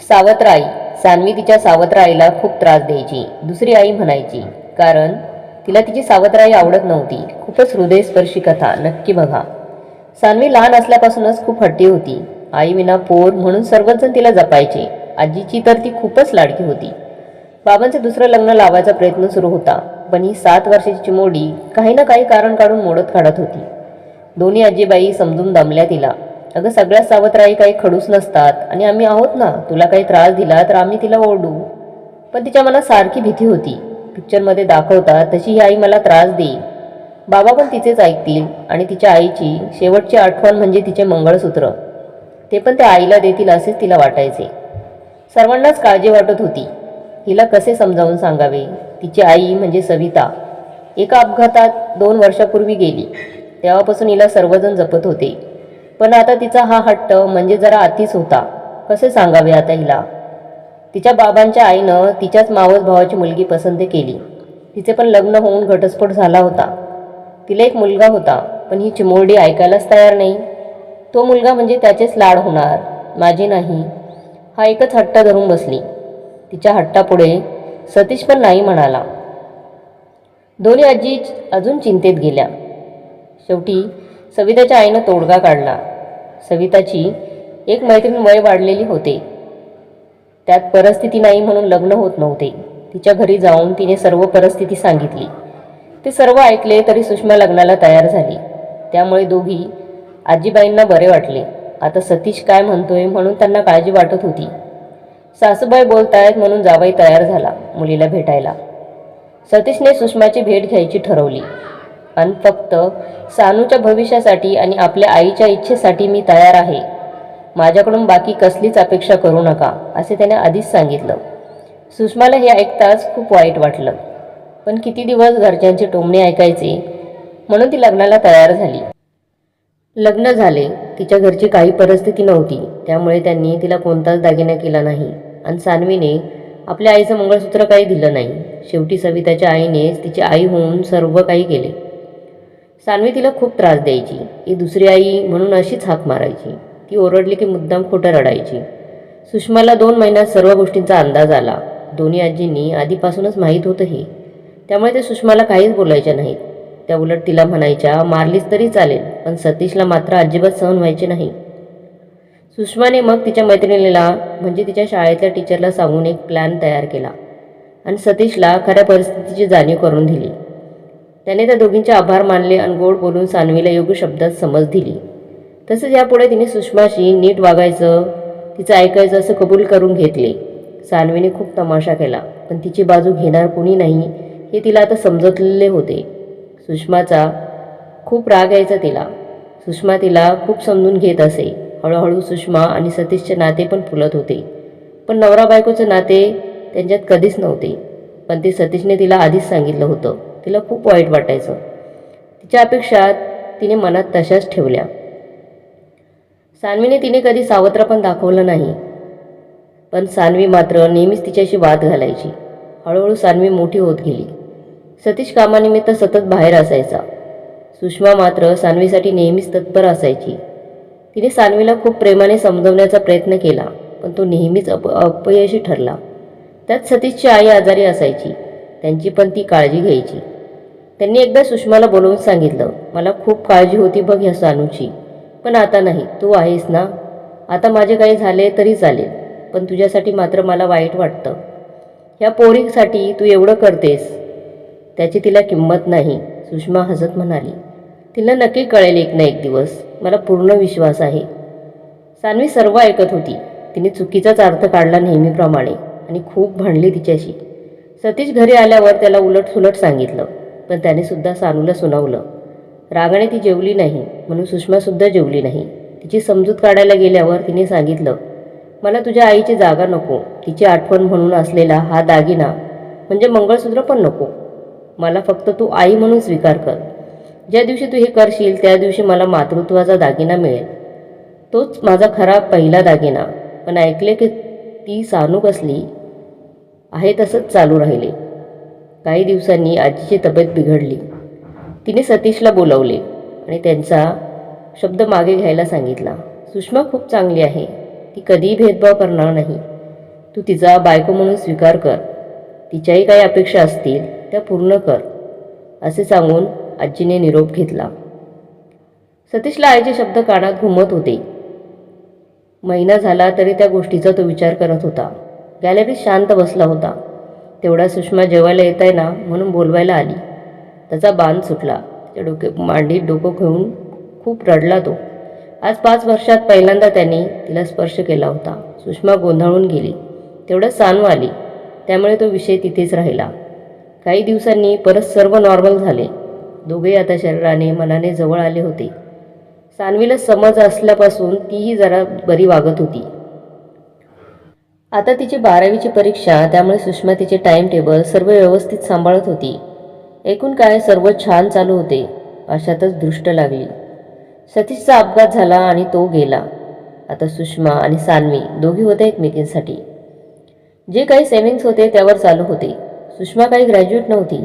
सावत्र आई सान्वी तिच्या सावत्र आईला खूप त्रास द्यायची. दुसरी आई म्हणायची कारण तिला तिची सावत्र आई आवडत नव्हती. खूपच हृदयस्पर्शी कथा नक्की बघा. सान्वी लहान असल्यापासूनच खूप हट्टी होती. आई विना पोर म्हणून सर्वच जण तिला जपायचे. आजीची तर ती खूपच लाडकी होती. बाबांचे दुसरं लग्न लावायचा प्रयत्न सुरू होता पण ही सात वर्षाची चिमोडी काही ना काही कारण काढून मोडत काढत होती. दोन्ही आजीबाई समजून दमल्या तिला. अगं सगळ्या सावत्राई काही खडूस नसतात आणि आम्ही आहोत ना. तुला काही त्रास दिला तर आम्ही तिला ओरडू. पण तिच्या मनात सारखी भीती होती. पिक्चरमध्ये दाखवतात तशी ही आई मला त्रास देईल बाबा पण तिचेच ऐकतील आणि तिच्या आईची शेवटची आठवण म्हणजे तिचे मंगळसूत्र. ते पण त्या आईला देतील असेच तिला वाटायचे. सर्वांनाच काळजी वाटत होती. हिला कसे समजावून सांगावे? तिची आई म्हणजे सविता. एका अपघातात दोन वर्षापूर्वी गेली. तेव्हापासून हिला सर्वजण जपत होते. पण आता तिचा हा हट्ट म्हणजे जरा अतिच होता. कसे सांगावे आता हिला? तिच्या बाबांच्या आईनं तिच्याच मावस भावाची मुलगी पसंत केली. तिचे पण लग्न होऊन घटस्फोट झाला होता. तिला एक मुलगा होता पण ही चिमोरडी ऐकायलाच तयार नाही. तो मुलगा म्हणजे त्याचेच लाड होणार माझी नाही. हा एकच हट्ट धरून बसली. तिच्या हट्टापुढे सतीश पण नाही म्हणाला. दोन्ही आजी अजून चिंतेत गेल्या. शेवटी सविताच्या आईनं तोडगा काढला. सविताची एक मैत्रीण वय वाढलेली होते. त्यात परिस्थिती नाही म्हणून लग्न होत नव्हते. तिच्या घरी जाऊन तिने सर्व परिस्थिती सांगितली. ते सर्व ऐकले तरी सुषमा लग्नाला तयार झाली. त्यामुळे दोघी आजीबाईंना बरे वाटले. आता सतीश काय म्हणतोय म्हणून त्यांना काळजी वाटत होती. सासूबाई बोलतायत म्हणून जावई तयार झाला मुलीला भेटायला. सतीशने सुषमाची भेट घ्यायची ठरवली. आणि फक्त सानूच्या भविष्यासाठी आणि आपल्या आईच्या इच्छेसाठी मी तयार आहे. माझ्याकडून बाकी कसलीच अपेक्षा करू नका असे त्याने आधीच सांगितलं. सुषमाला हे ऐकताच खूप वाईट वाटलं. पण किती दिवस घरच्यांचे टोमणे ऐकायचे? म्हणून ती लग्नाला तयार झाली. लग्न झाले. तिच्या घरची काही परिस्थिती नव्हती. त्यामुळे त्यांनी तिला कोणताच दागिना केला नाही. आणि सानवीने आपल्या आईचं मंगळसूत्र काही दिलं नाही. शेवटी सविताच्या आईनेच तिची आई होऊन सर्व काही केले. सानवी तिला खूप त्रास द्यायची. ही दुसरी आई म्हणून अशीच हाक मारायची. ती ओरडली की मुद्दाम खोटं रडायची. सुषमाला दोन महिन्यात सर्व गोष्टींचा अंदाज आला. दोन्ही आजींनी आधीपासूनच माहीत होतंही. त्यामुळे ते सुषमाला काहीच बोलायच्या नाहीत. त्या उलट तिला म्हणायच्या मारलीस तरी चालेल पण सतीशला मात्र अजिबात सहन व्हायचे नाही. सुषमाने मग तिच्या मैत्रिणीला म्हणजे तिच्या शाळेतल्या टीचरला सांगून एक प्लॅन तयार केला. आणि सतीशला खऱ्या परिस्थितीची जाणीव करून दिली. त्याने त्या दोघींचे आभार मानले आणि गोड बोलून सानवीला योग्य शब्दात समज दिली. तसंच यापुढे तिने सुषमाशी नीट वागायचं तिचं ऐकायचं असं कबूल करून घेतले. सानवीने खूप तमाशा केला पण तिची बाजू घेणार कोणी नाही हे तिला आता समजतलेले होते. सुषमाचा खूप राग यायचा तिला. सुषमा तिला खूप समजून घेत असे. हळूहळू सुषमा आणि सतीशचे नाते पण फुलत होते. पण नवरा बायकोचे नाते त्यांच्यात कधीच नव्हते. पण ते सतीशने तिला आधीच सांगितलं होतं. तिला खूप वाईट वाटायचं. तिच्या अपेक्षा तिने मनात तशाच ठेवल्या. सान्वीने तिने कधी सावत्र पण दाखवलं नाही. पण सान्वी मात्र नेहमीच तिच्याशी वाद घालायची. हळूहळू सान्वी मोठी होत गेली. सतीश कामानिमित्त सतत बाहेर असायचा. सुषमा मात्र सान्वीसाठी नेहमीच तत्पर असायची. तिने सान्वीला खूप प्रेमाने समजवण्याचा प्रयत्न केला पण तो नेहमीच अप अपयशी ठरला. त्यात सतीशची आई आजारी असायची. त्यांची पण ती काळजी घ्यायची. त्यांनी एकदा सुषमाला बोलवून सांगितलं मला खूप काळजी होती बघ ह्या सानूची पण आता नाही तू आहेस ना? आता माझे काही झाले तरी चालेल पण तुझ्यासाठी मात्र मला वाईट वाटतं. ह्या पोरीसाठी तू एवढं करतेस त्याची तिला किंमत नाही सुषमा हसत म्हणाली. तिला नक्की कळेल एक ना एक दिवस मला पूर्ण विश्वास आहे. सानवी सर्व ऐकत होती. तिने चुकीचाच अर्थ काढला नेहमीप्रमाणे आणि खूप भांडली तिच्याशी. सतीश घरी आल्यावर त्याला उलट सुलट सांगितलं पण त्याने सुद्धा सानूला सुनावलं. रागाने ती जेवली नाही म्हणून सुषमासुद्धा जेवली नाही. तिची समजूत काढायला गेल्यावर तिने सांगितलं मला तुझ्या आईची जागा नको. तिची आठवण म्हणून असलेला हा दागिना म्हणजे मंगळसूत्र पण नको. मला फक्त तू आई म्हणून स्वीकार कर. ज्या दिवशी तू हे करशील त्या दिवशी मला मातृत्वाचा दागिना मिळेल. तोच माझा खरा पहिला दागिना. पण ऐकले की ती सानू कसली आहे तसंच चालू राहिले. काही दिवसांनी आजीची तब्येत बिघडली. तिने सतीशला बोलावले आणि त्यांचा शब्द मागे घ्यायला सांगितला. सुषमा खूप चांगली आहे. ती कधीही भेदभाव करणार नाही. तू तिचा बायको म्हणून स्वीकार कर. तिच्याही काही अपेक्षा असतील त्या पूर्ण कर असे सांगून आजीने निरोप घेतला. सतीशला आईचे शब्द कानात घुमत होते. महिना झाला तरी त्या गोष्टीचा तो विचार करत होता. गॅलरीत शांत बसला होता. तेवढा सुषमा जेवायला येत आहे ना म्हणून बोलवायला आली. त्याचा बांध सुटला. त्या डोके मांडीत डोकं घेऊन खूप रडला तो. आज पाच वर्षात पहिल्यांदा त्यांनी तिला स्पर्श केला होता. सुषमा गोंधळून गेली. तेवढं सानू आली. त्यामुळे तो विषय तिथेच राहिला. काही दिवसांनी परत सर्व नॉर्मल झाले. दोघेही आता शरीराने मनाने जवळ आले होते. सानवीला समज असल्यापासून तीही जरा बरी वागत होती. आता तिची बारावीची परीक्षा त्यामुळे सुषमा तिचे टाईम टेबल सर्व व्यवस्थित सांभाळत होती. एकूण काय सर्व छान चालू होते अशातच दृष्ट लागली सतीशचा अपघात झाला आणि तो गेला. आता सुषमा आणि सान्वी दोघी होत्या एकमेकींसाठी. जे काही सेव्हिंग्स होते त्यावर चालू होते. सुषमा काही ग्रॅज्युएट नव्हती.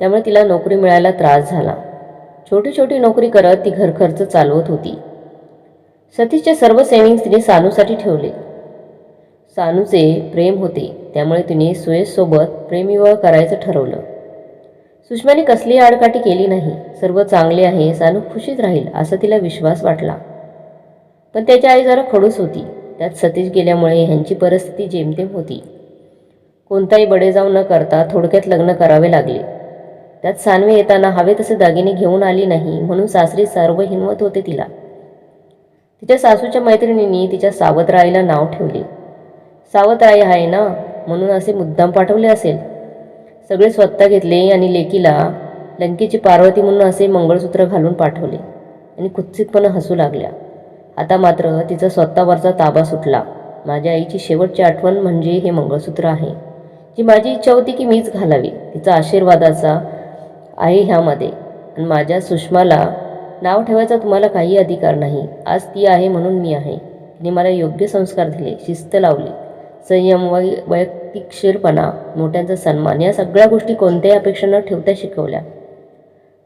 त्यामुळे तिला नोकरी मिळायला त्रास झाला. छोटी छोटी नोकरी करत ती घरखर्च चालवत होती. सतीशचे सर्व सेव्हिंग्स तिने सानूसाठी ठेवले. सानूचे प्रेम होते. त्यामुळे तिने सुयशसोबत प्रेमविवाह करायचं ठरवलं. सुषमाने कसलीही आडकाठी केली नाही. सर्व चांगले आहे सानू खुशीत राहील असा तिला विश्वास वाटला. पण त्याची आई जरा खडूस होती. त्यात सतीश गेल्यामुळे ह्यांची परिस्थिती जेमतेम होती. कोणताही बडे जाऊ न करता थोडक्यात लग्न करावे लागले. त्यात सानवे येताना हवे तसे दागिने घेऊन आली नाही म्हणून सासरी सर्व हिंमत होते तिला. तिच्या सासूच्या मैत्रिणींनी तिच्या सावत्राईला नाव ठेवले. सावतराय आहे ना? म्हणून असे मुद्दाम पाठवले असेल. सगळे स्वतः घेतले आणि लेकीला लंकेची पार्वती म्हणून असे मंगळसूत्र घालून पाठवले. आणि कुत्सितपणे हसू लागल्या. आता मात्र तिचा स्वतःवरचा ताबा सुटला. माझ्या आईची शेवटची आठवण म्हणजे हे मंगळसूत्र आहे. जी माझी इच्छा होती की मीच घालावी. तिचा आशीर्वादाचा आहे ह्यामध्ये. आणि माझ्या सुषमाला नाव ठेवायचा तुम्हाला काही अधिकार नाही. आज ती आहे म्हणून मी आहे. तिने मला योग्य संस्कार दिले. शिस्त लावली. संयम व वैयक्तिक शिरपणा मोठ्यांचा सन्मान या सगळ्या गोष्टी कोणत्याही अपेक्षा न ठेवता शिकवल्या.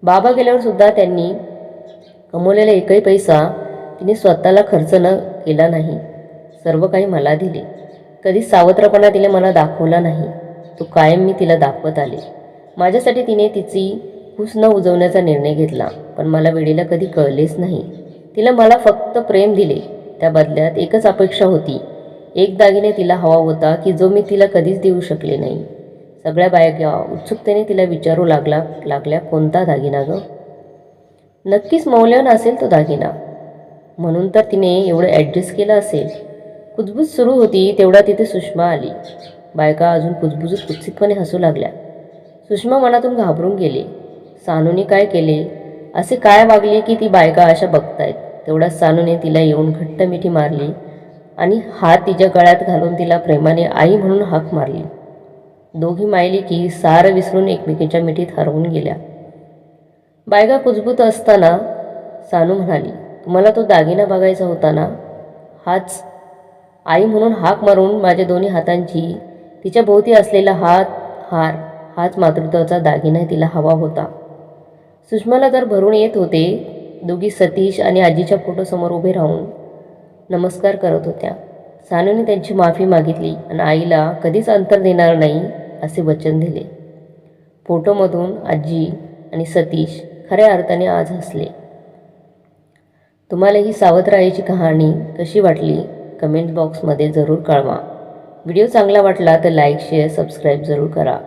बाबा गेल्यावर सुद्धा त्यांनी कमवलेला एकही पैसा तिने स्वतःला खर्च न केला नाही. सर्व काही मला दिले. कधी सावत्रपणा तिने मला दाखवला नाही. तो कायम मी तिला दाखवत आले. माझ्यासाठी तिने तिची हुस न उजवण्याचा निर्णय घेतला पण मला वेळेला कधी कळलेच नाही. तिला मला फक्त प्रेम दिले. त्या बदल्यात एकच अपेक्षा होती एक दागिने तिला हवा होता की जो मी तिला कधीच देऊ शकले नाही. सगळ्या बायका उत्सुकतेने तिला विचारू लागला लागल्या कोणता दागिना ग? नक्कीच मौल्यवान असेल तो दागिना. म्हणून तर तिने एवढं ॲडजस्ट केलं असेल. कुजबूज सुरू होती तेवढा तिथे सुषमा आली. बायका अजून कुजबुजूत कुत्सितपणे हसू लागल्या. सुषमा मनातून घाबरून गेले. सानूने काय केले? असे काय वागले की ती बायका अशा बघतायत? तेवढ्याच सानूने तिला येऊन घट्ट मिठी मारली. आणि हात तिच्या गळ्यात घालून तिला प्रेमाने आई म्हणून हाक मारली. दोघी मायली की सारं विसरून एकमेकीच्या मिठीत हरवून गेल्या. बायका कुजबूत असताना सानू म्हणाली तुम्हाला तो दागिना बघायचा होता ना? हाच आई म्हणून हाक मारून माझ्या दोन्ही हातांची तिच्या भोवती असलेला हात हार हाच मातृत्वाचा दागिना तिला हवा होता. सुषमाला तर भरून येत होते दोघी सतीश आणि आजीच्या फोटोसमोर उभे राहून नमस्कार करत होत्या. सानूने त्यांची माफी मागितली आणि आईला कधीच अंतर देणार नाही असे वचन दिले. फोटोमधून आजी आणि सतीश खऱ्या अर्थाने आज हसले. तुम्हाला ही सावत्राईची कहाणी कशी वाटली? कमेंट बॉक्समध्ये जरूर कळवा. व्हिडिओ चांगला वाटला तर लाईक शेअर सबस्क्राईब जरूर करा.